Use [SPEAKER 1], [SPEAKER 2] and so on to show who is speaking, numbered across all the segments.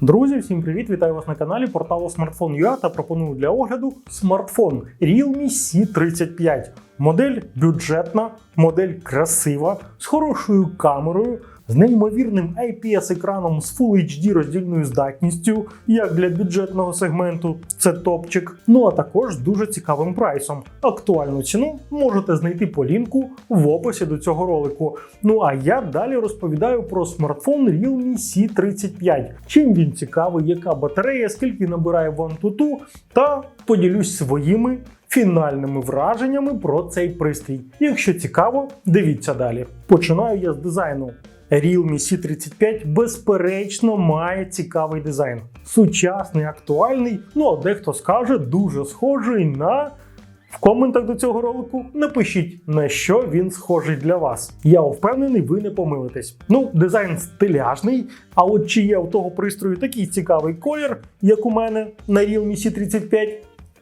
[SPEAKER 1] Друзі, всім привіт! Вітаю вас на каналі порталу Smartphone.ua та пропоную для огляду смартфон Realme C35. Модель бюджетна, модель красива, з хорошою камерою, з неймовірним IPS-екраном з Full HD роздільною здатністю, як для бюджетного сегменту, це топчик. Ну а також з дуже цікавим прайсом. Актуальну ціну можете знайти по лінку в описі до цього ролику. Ну а я далі розповідаю про смартфон Realme C35. Чим він цікавий, яка батарея, скільки набирає в Antutu, та поділюсь своїми фінальними враженнями про цей пристрій. Якщо цікаво, дивіться далі. Починаю я з дизайну. Realme C35 безперечно має цікавий дизайн. Сучасний, актуальний, ну а дехто скаже, дуже схожий на. В коментах до цього ролику напишіть, на що він схожий для вас. Я впевнений, ви не помилитесь. Ну, дизайн стиляжний, а от чи є у того пристрою такий цікавий колір, як у мене на Realme C35,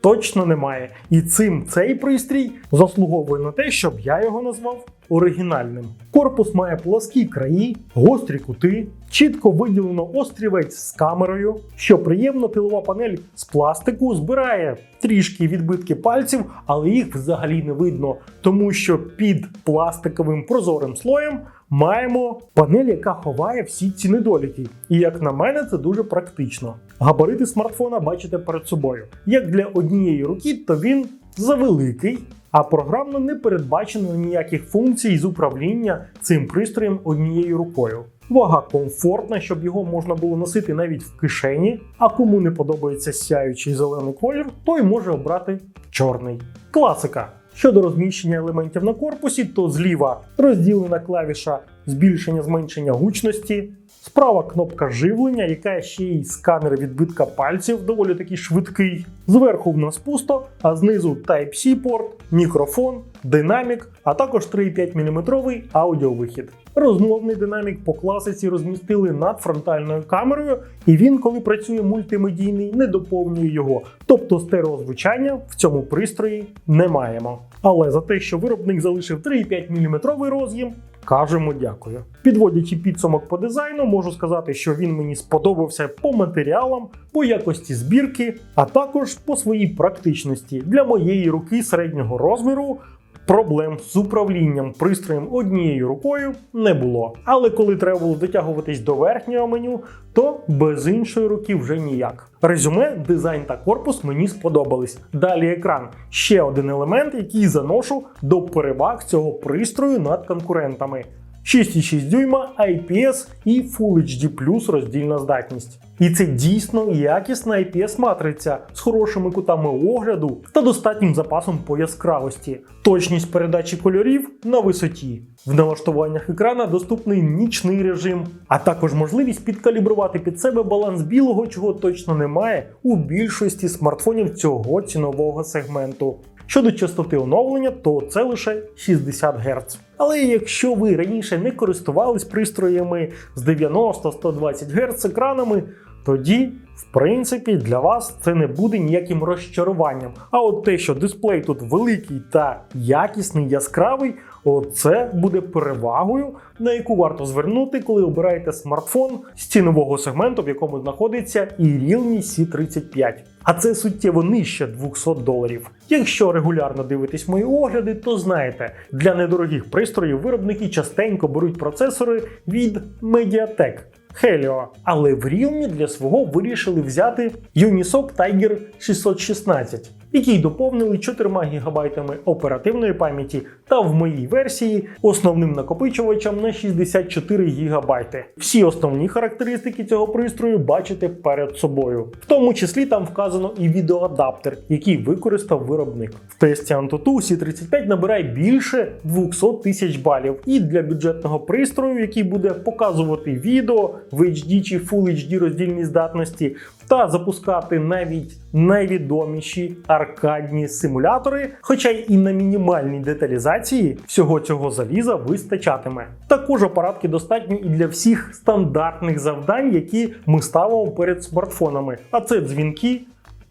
[SPEAKER 1] точно немає. І цим цей пристрій заслуговує на те, щоб я його назвав оригінальним. Корпус має плоскі краї, гострі кути, чітко виділено острівець з камерою. Що приємно, тилова панель з пластику збирає трішки відбитки пальців, але їх взагалі не видно, тому що під пластиковим прозорим слоєм маємо панель, яка ховає всі ці недоліки. І як на мене, це дуже практично. Габарити смартфона бачите перед собою. Як для однієї руки, то він завеликий, а програмно не передбачено ніяких функцій з управління цим пристроєм однією рукою. Вага комфортна, щоб його можна було носити навіть в кишені. А кому не подобається сяючий зелений колір, той може обрати чорний. Класика. Щодо розміщення елементів на корпусі, то зліва розділена клавіша збільшення зменшення гучності. Справа кнопка живлення, яка ще й сканер відбитка пальців, доволі таки швидкий. Зверху в нас пусто, а знизу Type-C порт, мікрофон, динамік, а також 3,5 мм аудіовихід. Розмовний динамік по класиці розмістили над фронтальною камерою, і він, коли працює мультимедійний, не доповнює його. Тобто стереозвучання в цьому пристрої не маємо. Але за те, що виробник залишив 3,5 мм роз'єм, кажемо дякую. Підводячи підсумок по дизайну, можу сказати, що він мені сподобався по матеріалам, по якості збірки, а також по своїй практичності для моєї руки середнього розміру. Проблем з управлінням пристроєм однією рукою не було. Але коли треба було дотягуватись до верхнього меню, то без іншої руки вже ніяк. Резюме, дизайн та корпус мені сподобались. Далі екран ще один елемент, який заношу до переваг цього пристрою над конкурентами. 6,6 дюйма IPS і Full HD роздільна здатність. І це дійсно якісна IPS матриця з хорошими кутами огляду та достатнім запасом по яскравості, точність передачі кольорів на висоті. В налаштуваннях екрана доступний нічний режим, а також можливість підкалібрувати під себе баланс білого, чого точно немає у більшості смартфонів цього цінового сегменту. Щодо частоти оновлення, то це лише 60 Гц. Але якщо ви раніше не користувались пристроями з 90-120 Гц екранами, тоді, в принципі, для вас це не буде ніяким розчаруванням. А от те, що дисплей тут великий та якісний, яскравий, оце буде перевагою, на яку варто звернути, коли обираєте смартфон з цінового сегменту, в якому знаходиться і Realme C35. А це суттєво нижче 200 доларів. Якщо регулярно дивитесь мої огляди, то знаєте, для недорогих пристроїв виробники частенько беруть процесори від Mediatek. Helio. Але в Realme для свого вирішили взяти Unisoc Tiger 616, який доповнили 4 ГБ оперативної пам'яті та в моїй версії основним накопичувачем на 64 ГБ. Всі основні характеристики цього пристрою бачите перед собою. В тому числі там вказано і відеоадаптер, який використав виробник. В тесті Antutu C35 набирає більше 200 тисяч балів. І для бюджетного пристрою, який буде показувати відео в HD чи Full HD роздільній здатності, та запускати навіть найвідоміші аркадні симулятори, хоча й на мінімальній деталізації всього цього заліза вистачатиме. Також апаратки достатньо і для всіх стандартних завдань, які ми ставимо перед смартфонами. А це дзвінки.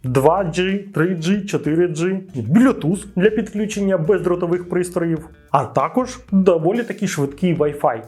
[SPEAKER 1] 2G, 3G, 4G, Bluetooth для підключення бездротових пристроїв, а також доволі таки швидкий Wi-Fi.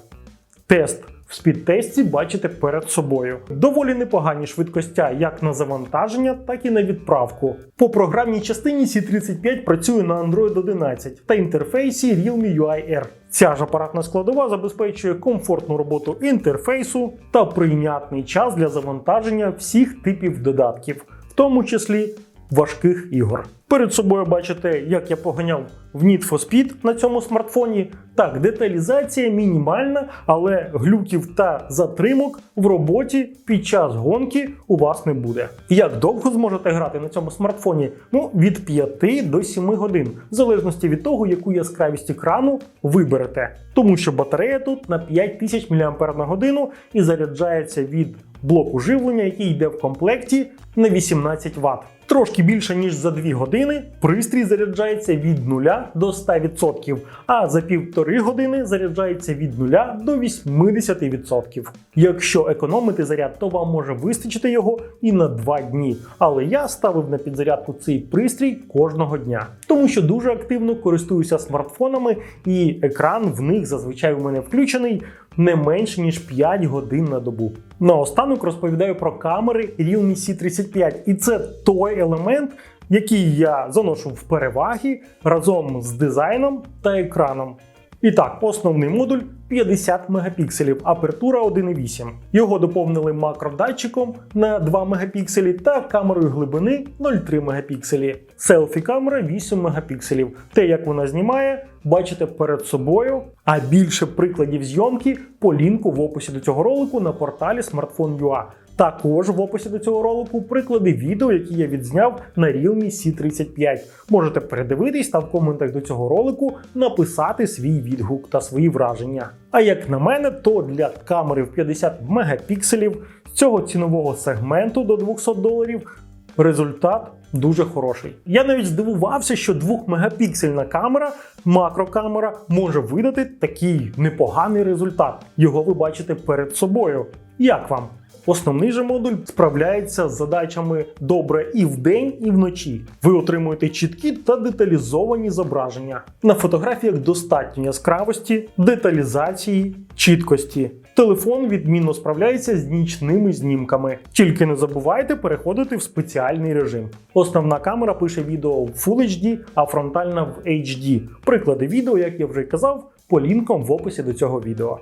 [SPEAKER 1] Тест в спідтесті бачите перед собою. Доволі непогані швидкостя як на завантаження, так і на відправку. По програмній частині C35 працює на Android 11 та інтерфейсі Realme UI R. Ця ж апаратна складова забезпечує комфортну роботу інтерфейсу та прийнятний час для завантаження всіх типів додатків, в тому числі важких ігор. Перед собою бачите, як я поганяв в Need for Speed на цьому смартфоні. Так, деталізація мінімальна, але глюків та затримок в роботі під час гонки у вас не буде. Як довго зможете грати на цьому смартфоні? Ну, від 5 до 7 годин, в залежності від того, яку яскравість екрану виберете. Тому що батарея тут на 5000 мАч і заряджається від блоку живлення, який йде в комплекті на 18 Вт. Трошки більше ніж за 2 години пристрій заряджається від 0 до 100%, а за півтори години заряджається від 0 до 80%. Якщо економити заряд, то вам може вистачити його і на 2 дні. Але я ставив на підзарядку цей пристрій кожного дня, тому що дуже активно користуюся смартфонами, і екран в них зазвичай у мене включений не менше ніж 5 годин на добу. Наостанок розповідаю про камери Realme C35, і це той елемент, який я заношу в переваги разом з дизайном та екраном. І так, основний модуль 50 мегапікселів, апертура 1,8. Його доповнили макродатчиком на 2 мегапікселі та камерою глибини 0,3 мегапікселі. Селфі камера 8 мегапікселів. Те, як вона знімає, бачите перед собою. А більше прикладів зйомки по лінку в описі до цього ролику на порталі Smartphone.ua. Також в описі до цього ролику приклади відео, які я відзняв на Realme C35. Можете передивитись та в коментах до цього ролику написати свій відгук та свої враження. А як на мене, то для камери в 50 мегапікселів з цього цінового сегменту до 200 доларів результат дуже хороший. Я навіть здивувався, що 2-мегапіксельна камера, макрокамера, може видати такий непоганий результат. Його ви бачите перед собою. Як вам? Основний же модуль справляється з задачами добре і вдень, і вночі. Ви отримуєте чіткі та деталізовані зображення. На фотографіях достатньо яскравості, деталізації, чіткості. Телефон відмінно справляється з нічними знімками. Тільки не забувайте переходити в спеціальний режим. Основна камера пише відео в Full HD, а фронтальна в HD. Приклади відео, як я вже казав, по лінкам в описі до цього відео.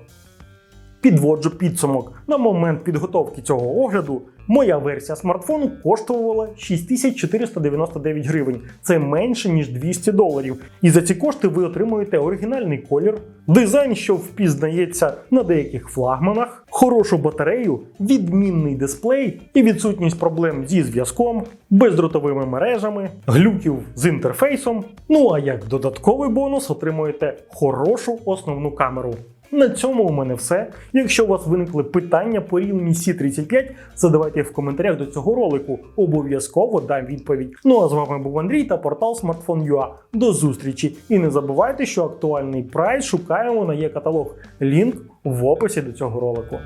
[SPEAKER 1] Підводжу підсумок. На момент підготовки цього огляду моя версія смартфону коштувала 6499 гривень. Це менше ніж 200 доларів. І за ці кошти ви отримуєте оригінальний колір, дизайн, що впізнається на деяких флагманах, хорошу батарею, відмінний дисплей і відсутність проблем зі зв'язком, бездротовими мережами, глюків з інтерфейсом. Ну а як додатковий бонус отримуєте хорошу основну камеру. На цьому у мене все. Якщо у вас виникли питання по Realme C35, задавайте в коментарях до цього ролику. Обов'язково дам відповідь. Ну а з вами був Андрій та портал Smartphone.ua. До зустрічі! І не забувайте, що актуальний прайс шукаємо на є каталог. Лінк в описі до цього ролику.